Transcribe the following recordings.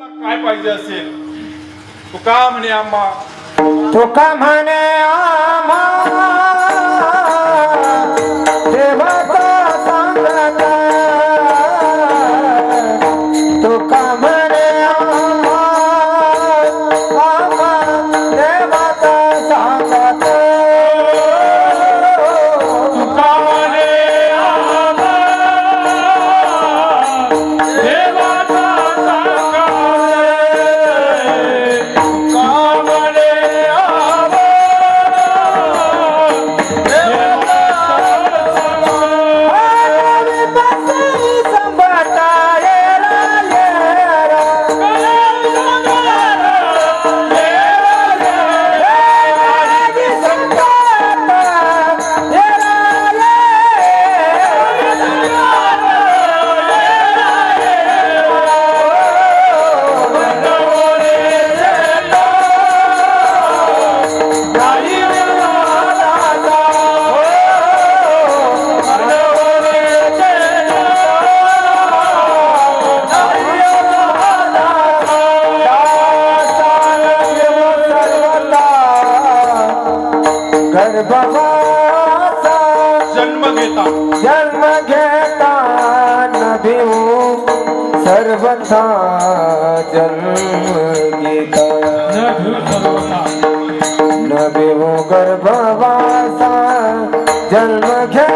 काय पाहिजे असेल? तू का म्हणे आम्हा. तुका म्हणे आम्हा. घेता जन्म घेता नभिऊ सर्वथा जन्म घेता नभिऊ गर्भवासा जन्म घेता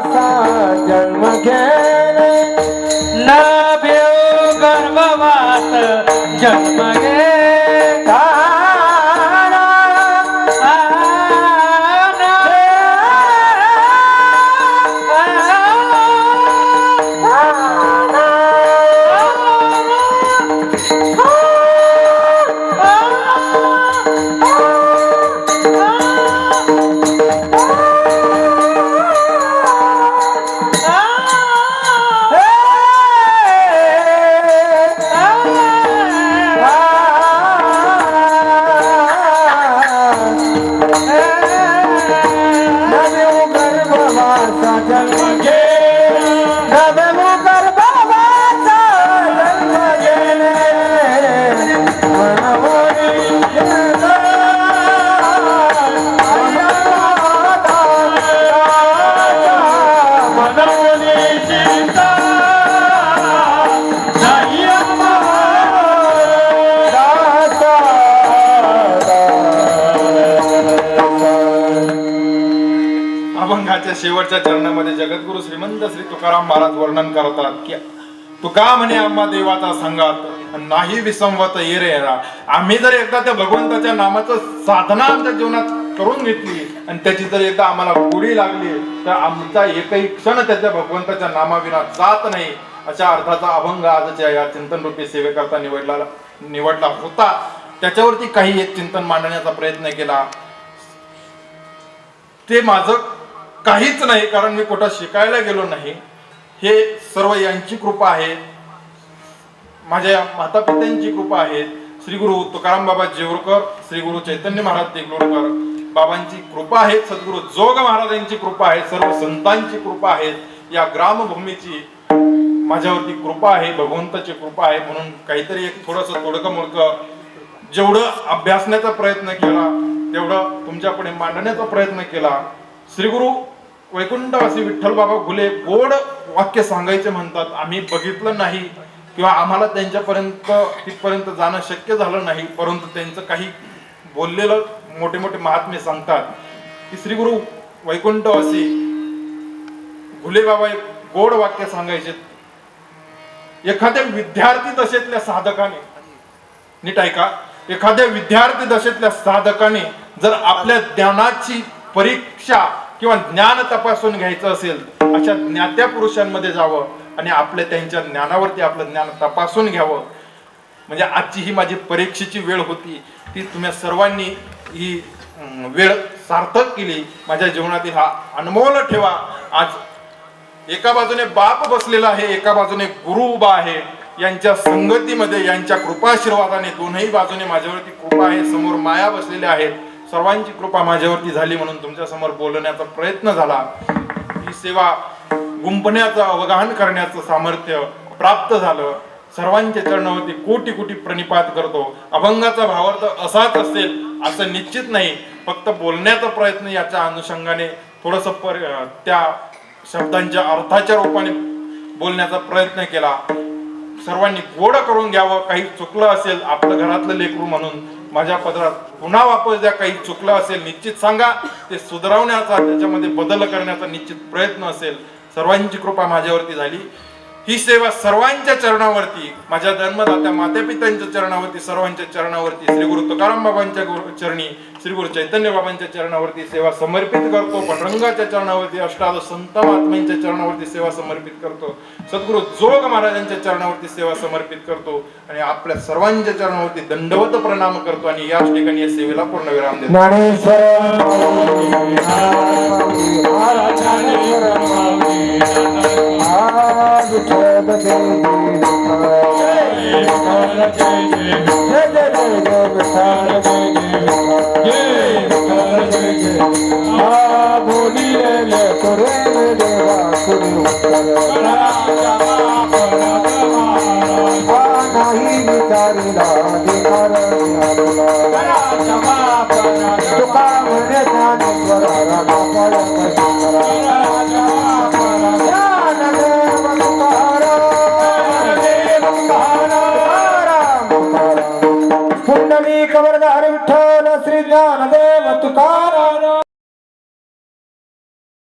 गर्भवासा जन्म घेणे. नभेऊ गर्भवास जन्म विठ्ठलाच्या शेवटच्या चरणामध्ये जगद्गुरु श्रीमंत श्री तुकाराम महाराज वर्णन करतात की तुका म्हणे आम्हा देवाचा सांगात नाही विसंवत ये रे आम्ही जर एकदा त्या भगवंताच्या नामाचं साधना आमच्या जीवनात करून घेतली आणि त्याची जर एकदा आम्हाला गोडी लागली तर आमचा एकही क्षण त्याच्या भगवंताच्या नामाविना जात नाही. अशा अर्थाचा अभंग आजच्या या चिंतन रूपी सेवेकरता निवडला निवडला होता. त्याच्यावरती काही एक चिंतन मांडण्याचा प्रयत्न केला. ते माझं काहीच नाही कारण मी कुठं शिकायला गेलो नाही. हे सर्व यांची कृपा आहे. माझ्या माता पित्यांची कृपा आहे. श्री गुरु तुकाराम बाबा जेवरकर श्री गुरु चैतन्य महाराज देगलूरकर बाबांची कृपा आहे सद्गुरु जोग महाराजांची कृपा आहे सर्व संतांची कृपा आहे. या ग्रामभूमीची माझ्यावरती कृपा आहे भगवंताची कृपा आहे. म्हणून काहीतरी एक थोडस तोडकं मोडकं जेवढं अभ्यासण्याचा प्रयत्न केला तेवढं तुमच्यापुढे मांडण्याचा प्रयत्न केला. श्री गुरु वैकुंठवासी विठ्ठल बाबा घुले गोड वाक्य सांगायचे म्हणतात. आम्ही बघितलं नाही किंवा आम्हाला त्यांच्यापर्यंत तिथपर्यंत जाणं शक्य झालं नाही परंतु त्यांचं काही बोललेलं मोठे मोठे महात्मे सांगतात. की श्री गुरु वैकुंठवासी घुले बाबा एक गोड वाक्य सांगायचे. एखाद्या विद्यार्थी दशेतल्या साधकाने नीट ऐका. एखाद्या विद्यार्थी दशेतल्या साधकाने जर आपल्या ज्ञानाची परीक्षा किंवा ज्ञान तपासून घ्यायचं असेल अशा ज्ञात्या पुरुषांमध्ये जावं आणि आपल्या त्यांच्या ज्ञानावरती आपलं ज्ञान तपासून घ्यावं. म्हणजे आजची ही माझी परीक्षेची वेळ होती. ती तुम्ही सर्वांनी ही वेळ सार्थक केली. माझ्या जीवनातील हा अनमोल ठेवा. आज एका बाजूने बाप बसलेला आहे एका बाजूने गुरु उभा आहे. यांच्या संगतीमध्ये यांच्या कृपाशीर्वादाने दोनही बाजूने माझ्यावरती कृपा आहे समोर माया बसलेल्या आहेत. सर्वांची कृपा माझ्यावरती झाली म्हणून तुमच्यासमोर बोलण्याचा प्रयत्न झाला. ही सेवा गुंपण्याचं अवगाहन करण्याचं सामर्थ्य प्राप्त झालं. सर्वांच्या चरणावरती कोटी कोटी प्रणिपात करतो. अभंगाचा भावार्थ असाच असेल असं निश्चित नाही. फक्त बोलण्याचा प्रयत्न याच्या अनुषंगाने थोडस पर त्या शब्दांच्या अर्थाच्या रूपाने बोलण्याचा प्रयत्न केला. सर्वांनी गोड करून घ्यावं. काही चुकलं असेल आपलं घरातलं लेकरू म्हणून माझ्या पदरात पुन्हा वापस द्या. काही चुकलं असेल निश्चित सांगा. ते सुधारवण्याचा त्याच्यामध्ये बदल करण्याचा निश्चित प्रयत्न असेल. सर्वांची कृपा माझ्यावरती झाली. ही सेवा सर्वांच्या चरणावरती माझ्या जन्मदात्या मातेपित्यांच्या चरणावरती सर्वांच्या चरणावरती श्री गुरु तुकाराम बाबांच्या गुरु- चरणी श्री गुरु चैतन्य बाबांच्या चरणावरती सेवा समर्पित करतो पंडरंगाच्या चरणावरती अष्टादश संत महात्म्यांच्या चरणावरती सेवा समर्पित करतो सद्गुरु जोग महाराजांच्या चरणावरती सेवा समर्पित करतो आणि आपल्या सर्वांच्या चरणावरती दंडवत प्रणाम करतो आणि याच ठिकाणी या सेवेला पूर्ण विराम देतो